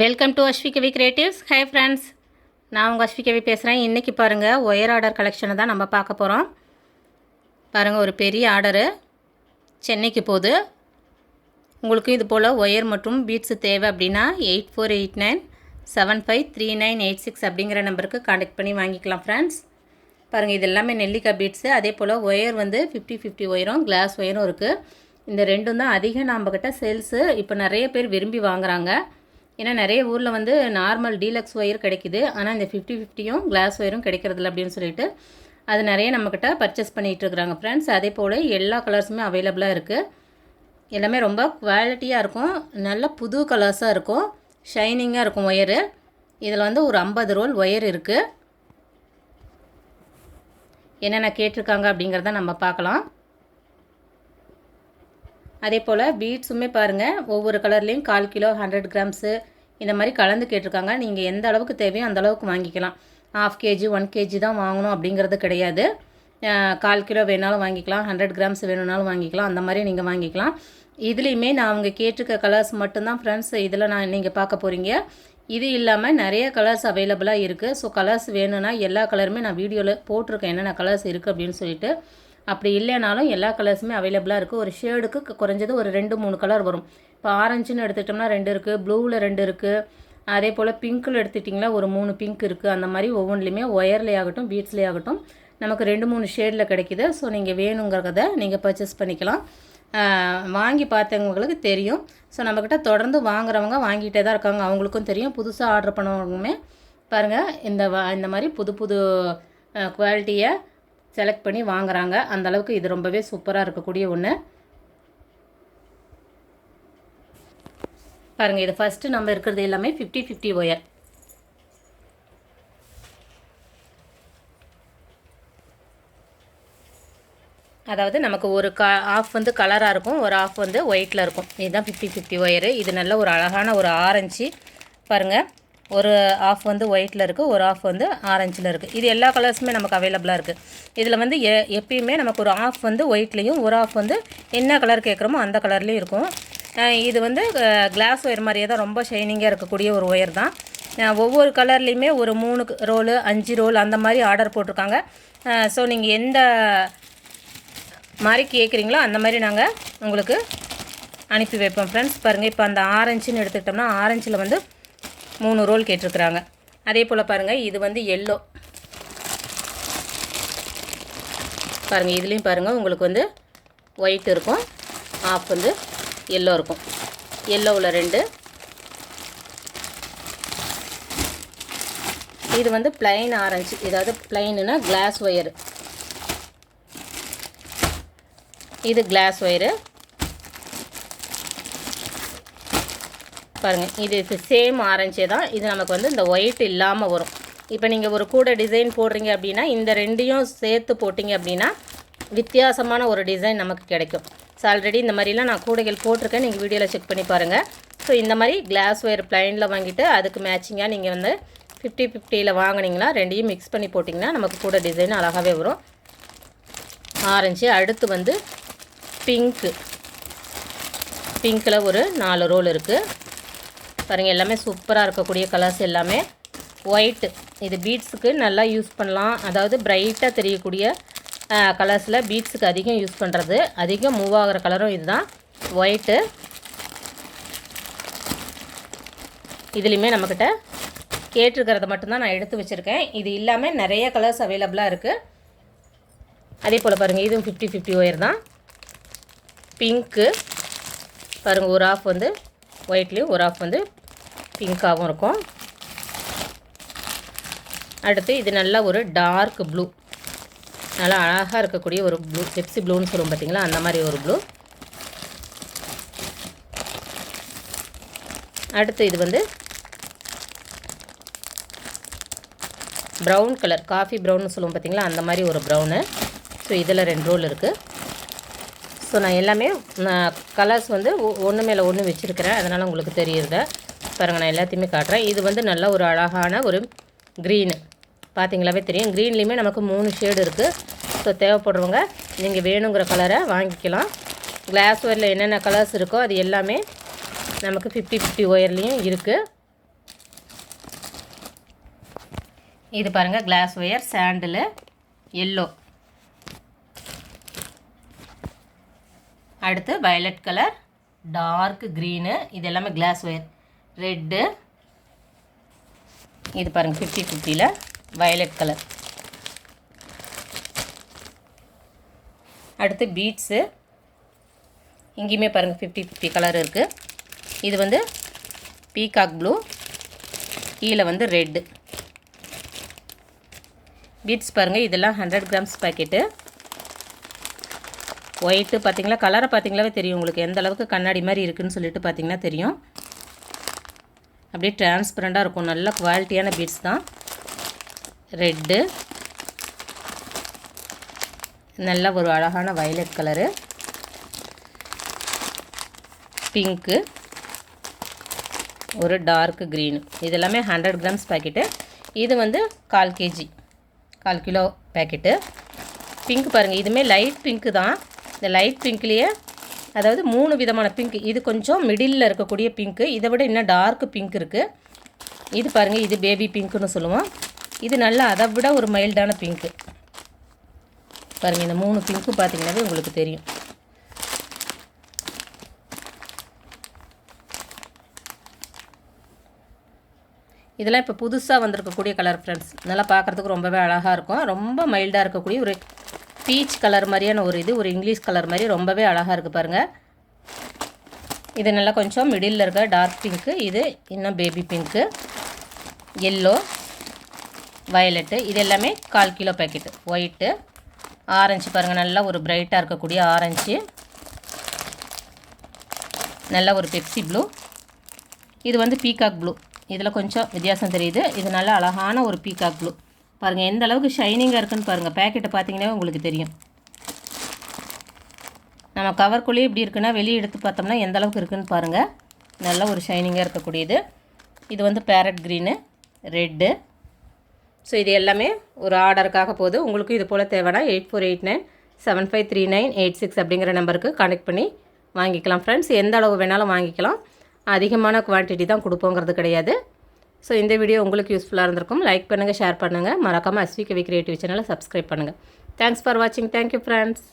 Welcome to Ashvi Kavi creatives hi friends நான் உங்கள் அஸ்வி கவி பேசுகிறேன் இன்றைக்கி பாருங்கள் ஒயர் ஆர்டர் கலெக்ஷனை தான் நம்ம பார்க்க போகிறோம் பாருங்கள் ஒரு பெரிய ஆர்டரு சென்னைக்கு போகுது. உங்களுக்கு இது போல் ஒயர் மற்றும் பீட்ஸு தேவை அப்படின்னா eight four eight nine seven five three nine eight six அப்படிங்கிற நம்பருக்கு காண்டக்ட் பண்ணி வாங்கிக்கலாம் ஃப்ரெண்ட்ஸ் பாருங்கள் இது எல்லாமே நெல்லிக்காய் பீட்ஸு அதே போல் ஒயர் வந்து ஃபிஃப்டி ஃபிஃப்டி ஒயரும் கிளாஸ் ஒயரும் இருக்குது இந்த ரெண்டும் தான் அதிகம் நம்மக்கிட்ட சேல்ஸு இப்போ நிறைய பேர் விரும்பி வாங்குறாங்க. ஏன்னா நிறைய ஊரில் வந்து நார்மல் டீலக்ஸ் ஒயர் கிடைக்குது. ஆனால் இந்த ஃபிஃப்டி ஃபிஃப்டியும் கிளாஸ் ஒயரும் கிடைக்கிறதில்ல அப்படின்னு சொல்லிட்டு அது நிறைய நம்மக்கிட்ட பர்ச்சேஸ் பண்ணிகிட்டு இருக்கிறாங்க ஃப்ரெண்ட்ஸ் அதே போல் எல்லா கலர்ஸுமே அவைலபிளாக இருக்குது எல்லாமே ரொம்ப குவாலிட்டியாக இருக்கும். நல்ல புது கலர்ஸாக இருக்கும். ஷைனிங்காக இருக்கும் ஒயரு. இதில் வந்து ஒரு ஐம்பது ரோல் ஒயர் இருக்குது என்னென்ன கேட்டிருக்காங்க அப்படிங்கிறத நம்ம பார்க்கலாம். அதே போல் பீட்ஸுமே பாருங்கள் ஒவ்வொரு கலர்லேயும் கால் கிலோ ஹண்ட்ரட் கிராம்ஸு இந்த மாதிரி கலந்து கேட்டிருக்காங்க. நீங்கள் எந்த அளவுக்கு தேவையோ அந்த அளவுக்கு வாங்கிக்கலாம். ஆஃப் கேஜி ஒன் கேஜி தான் வாங்கணும் அப்படிங்கிறது கிடையாது. கால் கிலோ வேணாலும் வாங்கிக்கலாம். ஹண்ட்ரட் கிராம்ஸ் வேணும்னாலும் வாங்கிக்கலாம். அந்த மாதிரி நீங்கள் வாங்கிக்கலாம். இதுலேயுமே நான் அவங்க கேட்டிருக்க கலர்ஸ் மட்டும்தான் ஃப்ரெண்ட்ஸ் இதில் நான் நீங்கள் பார்க்க போகிறீங்க இது இல்லாமல் நிறைய கலர்ஸ் அவைலபிளாக இருக்குது ஸோ கலர்ஸ் வேணும்னா எல்லா கலருமே நான் வீடியோவில் போட்டிருக்கேன். என்னென்ன கலர்ஸ் இருக்குது அப்படின்னு சொல்லிட்டு. அப்படி இல்லைனாலும் எல்லா கலர்ஸுமே அவைலபிளாக இருக்குது ஒரு ஷேடுக்கு குறைஞ்சது ஒரு ரெண்டு மூணு கலர் வரும். இப்போ ஆரஞ்சுன்னு எடுத்துட்டோம்னா ரெண்டு இருக்குது ப்ளூவில் ரெண்டு இருக்குது அதே போல் பிங்க்கில் எடுத்துட்டிங்களா ஒரு மூணு பிங்க் இருக்குது அந்த மாதிரி ஒவ்வொன்றுலையுமே ஒயர்லேயே ஆகட்டும் பீட்ஸ்லேயே ஆகட்டும் நமக்கு ரெண்டு மூணு ஷேடில் கிடைக்கிது. ஸோ நீங்கள் வேணுங்கிறத நீங்கள் பர்ச்சேஸ் பண்ணிக்கலாம். வாங்கி பார்த்தவங்களுக்கு தெரியும். ஸோ நம்மக்கிட்ட தொடர்ந்து வாங்குறவங்க வாங்கிட்டே தான் இருக்காங்க. அவங்களுக்கும் தெரியும். புதுசாக ஆர்டர் பண்ணவங்களுமே பாருங்கள் இந்த வா இந்த மாதிரி புது புது குவாலிட்டியை செலக்ட் பண்ணி வாங்குறாங்க. அந்த அளவுக்கு இது ரொம்பவே சூப்பராக இருக்கக்கூடிய ஒன்று பாருங்கள் இது ஃபஸ்ட்டு நம்ம இருக்கிறது எல்லாமே ஃபிஃப்டி ஃபிஃப்டி ஒயர் அதாவது நமக்கு ஒரு க ஆஃப் வந்து கலராக இருக்கும் ஒரு ஆஃப் வந்து ஒயிட்டில் இருக்கும். இதுதான் ஃபிஃப்டி ஃபிஃப்டி ஒயரு இது நல்ல ஒரு அழகான ஒரு ஆரஞ்சு. பாருங்கள் ஒரு ஆஃப் வந்து ஒயிட்டில் இருக்குது ஒரு ஆஃப் வந்து ஆரஞ்சில் இருக்குது இது எல்லா கலர்ஸுமே நமக்கு அவைலபிளாக இருக்குது இதில் வந்து எ எப்பயுமே நமக்கு ஒரு ஆஃப் வந்து ஒயிட்லேயும் ஒரு ஆஃப் வந்து என்ன கலர் கேட்குறோமோ அந்த கலர்லேயும் இருக்கும். இது வந்து கிளாஸ் ஒயர் மாதிரியே தான் ரொம்ப ஷைனிங்காக இருக்கக்கூடிய ஒரு ஒயர் தான். ஒவ்வொரு கலர்லேயுமே ஒரு மூணு ரோலு அஞ்சு ரோல் அந்த மாதிரி ஆர்டர் போட்டிருக்காங்க. ஸோ நீங்கள் எந்த மாதிரி கேட்குறீங்களோ அந்த மாதிரி நாங்கள் உங்களுக்கு அனுப்பி வைப்போம். ஃப்ரெண்ட்ஸ் பாருங்கள் இப்போ அந்த ஆரஞ்சுன்னு எடுத்துக்கிட்டோம்னா ஆரஞ்சில் வந்து மூணு ரோல் கேட்டிருக்கிறாங்க. அதே போல் பாருங்கள் இது வந்து எல்லோ பாருங்கள் இதுலேயும் பாருங்கள் உங்களுக்கு வந்து ஒயிட் இருக்கும் ஆஃப் வந்து எல்லோ இருக்கும். எல்லோவில் ரெண்டு. இது வந்து பிளைன் ஆரஞ்சு இதாவது பிளைனுனா கிளாஸ் ஒயரு இது கிளாஸ் ஒயரு பாருங்கள் இது சேம் ஆரஞ்சே தான். இது நமக்கு வந்து இந்த ஒயிட் இல்லாமல் வரும். இப்போ நீங்கள் ஒரு கூட டிசைன் போடுறீங்க அப்படின்னா இந்த ரெண்டையும் சேர்த்து போட்டிங்க அப்படின்னா வித்தியாசமான ஒரு டிசைன் நமக்கு கிடைக்கும். ஸோ ஆல்ரெடி இந்த மாதிரிலாம் நான் கூடைகள் போட்டிருக்கேன். நீங்கள் வீடியோவில் செக் பண்ணி பாருங்கள் ஸோ இந்த மாதிரி கிளாஸ் ஒயர் ப்ளைனில் வாங்கிட்டு அதுக்கு மேட்சிங்காக நீங்கள் வந்து ஃபிஃப்டி ஃபிஃப்டியில் வாங்குனீங்கன்னா ரெண்டையும் மிக்ஸ் பண்ணி போட்டிங்கன்னா நமக்கு கூட டிசைன் அழகாகவே வரும். ஆரஞ்சு அடுத்து வந்து பிங்க்கு பிங்க்கில் ஒரு நாலு ரோல் இருக்குது பாருங்கள் எல்லாமே சூப்பராக இருக்கக்கூடிய கலர்ஸ் எல்லாமே. ஒயிட்டு இது பீட்ஸுக்கு நல்லா யூஸ் பண்ணலாம். அதாவது பிரைட்டாக தெரியக்கூடிய கலர்ஸில் பீட்ஸுக்கு அதிகம் யூஸ் பண்ணுறது அதிகம் மூவ் ஆகிற கலரும் இதுதான். ஒயிட்டு இதுலேயுமே நம்மக்கிட்ட கேட்டிருக்கிறத மட்டும்தான் நான் எடுத்து வச்சுருக்கேன். இது இல்லாமல் நிறைய கலர்ஸ் அவைலபிளாக இருக்குது அதே போல் பாருங்கள் இதுவும் ஃபிஃப்டி ஃபிஃப்டி ஒயர் தான். பிங்க்கு பாருங்கள் ஒரு ஆஃப் வந்து ஒயிட்லேயும் ஒரு ஆஃப் வந்து பிங்க்காகவும் இருக்கும். அடுத்து இது நல்லா ஒரு டார்க் ப்ளூ நல்லா அழகாக இருக்கக்கூடிய ஒரு ப்ளூ பெப்சி ப்ளூன்னு சொல்லுவோம் பார்த்தீங்களா அந்த மாதிரி ஒரு ப்ளூ அடுத்து இது வந்து ப்ரௌன் கலர் காஃபி ப்ரௌன்னு சொல்லுவோம் பார்த்தீங்களா அந்த மாதிரி ஒரு ப்ரௌனு ஸோ இதில் ரெண்டு ரோல் இருக்குது ஸோ நான் எல்லாமே நான் கலர்ஸ் வந்து ஒன்று மேலே ஒன்று வச்சுருக்கிறேன். அதனால் உங்களுக்கு தெரியுறத பாருங்கள் நான் எல்லாத்தையுமே காட்டுறேன். இது வந்து நல்ல ஒரு அழகான ஒரு க்ரீனு பார்த்தீங்களாவே தெரியும். க்ரீன்லேயுமே நமக்கு மூணு ஷேடு இருக்குது ஸோ தேவைப்படுறவங்க நீங்கள் வேணுங்கிற கலரை வாங்கிக்கலாம். கிளாஸ் ஒயரில் என்னென்ன கலர்ஸ் இருக்கோ அது எல்லாமே நமக்கு ஃபிஃப்டி ஃபிஃப்டி ஒயர்லேயும் இருக்குது இது பாருங்கள் கிளாஸ் ஒயர் சாண்டில் எல்லோ அடுத்து வயலட் கலர் டார்க் க்ரீனு இது எல்லாமே கிளாஸ் ஒயர் ரெட்டு. இது பாருங்கள் ஃபிஃப்டி ஃபிஃப்டியில் வயலட் கலர் அடுத்து பீட்ஸு இங்கேயுமே பாருங்கள் ஃபிஃப்டி ஃபிஃப்டி கலர் இருக்குது இது வந்து பீகாக் ப்ளூ கீழே வந்து ரெட்டு பீட்ஸ் பாருங்கள் இதெல்லாம் ஹண்ட்ரட் கிராம்ஸ் பாக்கெட்டு ஒயிட்டு பார்த்தீங்களா கலரை பார்த்தீங்களாவே தெரியும் உங்களுக்கு. எந்த அளவுக்கு கண்ணாடி மாதிரி இருக்குதுன்னு சொல்லிட்டு பார்த்தீங்கன்னா தெரியும். அப்படியே டிரான்ஸ்பரண்ட்டாக இருக்கும். நல்ல குவாலிட்டியான பீட்ஸ் தான். ரெட்டு நல்ல ஒரு அழகான வயலட் கலரு பிங்க்கு ஒரு டார்க் க்ரீனு இதெல்லாமே ஹண்ட்ரட் கிராம்ஸ் பேக்கெட்டு இது வந்து கால் கேஜி கால் கிலோ பேக்கெட்டு பிங்க் பாருங்கள் இதுவுமே லைட் பிங்க்கு தான். இந்த லைட் பிங்க்லேயே அதாவது மூணு விதமான பிங்க் இது கொஞ்சம் மிடில் இருக்கக்கூடிய பிங்க்கு இதை விட இன்னும் டார்க் பிங்க் இருக்குது இது பாருங்கள் இது பேபி பிங்க்குன்னு சொல்லுவோம். இது நல்லா அதை விட ஒரு மைல்டான பிங்க்கு பாருங்கள் இந்த மூணு பிங்க்கு பார்த்தீங்கன்னாவே உங்களுக்கு தெரியும். இதெல்லாம் இப்போ புதுசாக வந்திருக்கக்கூடிய கலர் ஃப்ரெண்ட்ஸ் நல்லா பார்க்குறதுக்கு ரொம்பவே அழகாக இருக்கும். ரொம்ப மைல்டாக இருக்கக்கூடிய ஒரு பீச் கலர் மாதிரியான ஒரு இது ஒரு இங்கிலீஷ் கலர் மாதிரி ரொம்பவே அழகாக இருக்குது பாருங்கள் இது நல்லா கொஞ்சம் மிடில் இருக்க டார்க் பிங்க்கு இது இன்னும் பேபி பிங்க்கு எல்லோ வயலட்டு இது எல்லாமே கால் கிலோ பேக்கெட்டு ஒயிட்டு ஆரஞ்சு பாருங்கள் நல்லா ஒரு பிரைட்டாக இருக்கக்கூடிய ஆரஞ்சு நல்ல ஒரு பெப்சி ப்ளூ இது வந்து பீகாக் ப்ளூ இதில் கொஞ்சம் வித்தியாசம் தெரியுது. இது நல்ல அழகான ஒரு பீகாக் ப்ளூ பாருங்கள் எந்த அளவுக்கு ஷைனிங்காக இருக்குன்னு பாருங்கள் பேக்கெட்டை பார்த்தீங்கன்னா உங்களுக்கு தெரியும். நம்ம கவர்க்குள்ளேயே இப்படி இருக்குன்னா வெளியே எடுத்து பார்த்தோம்னா எந்த அளவுக்கு இருக்குன்னு பாருங்கள் நல்ல ஒரு ஷைனிங்காக இருக்கக்கூடியது. இது வந்து பேரட் க்ரீனு ரெட்டு ஸோ இது எல்லாமே ஒரு ஆர்டருக்காக போகுது. உங்களுக்கு இது போல் தேவைன்னா eight four eight nine seven five three nine eight six அப்படிங்கிற நம்பருக்கு கனெக்ட் பண்ணி வாங்கிக்கலாம் ஃப்ரெண்ட்ஸ் எந்த அளவு வேணாலும் வாங்கிக்கலாம். அதிகமான குவான்டிட்டி தான் கொடுப்போங்கிறது கிடையாது. ஸோ இந்த வீடியோ உங்களுக்கு யூஸ்ஃபுல்லாக இருந்திருக்கும். லைக் பண்ணுங்கள் ஷேர் பண்ணுங்கள் மறக்காமல் எஸ்விகவி கிரியேட்டிவ் சேனலை சப்ஸ்கிரைப் பண்ணுங்கள் தேங்க்ஸ் ஃபார் வாட்சிங் தேங்க்யூ ஃப்ரெண்ட்ஸ்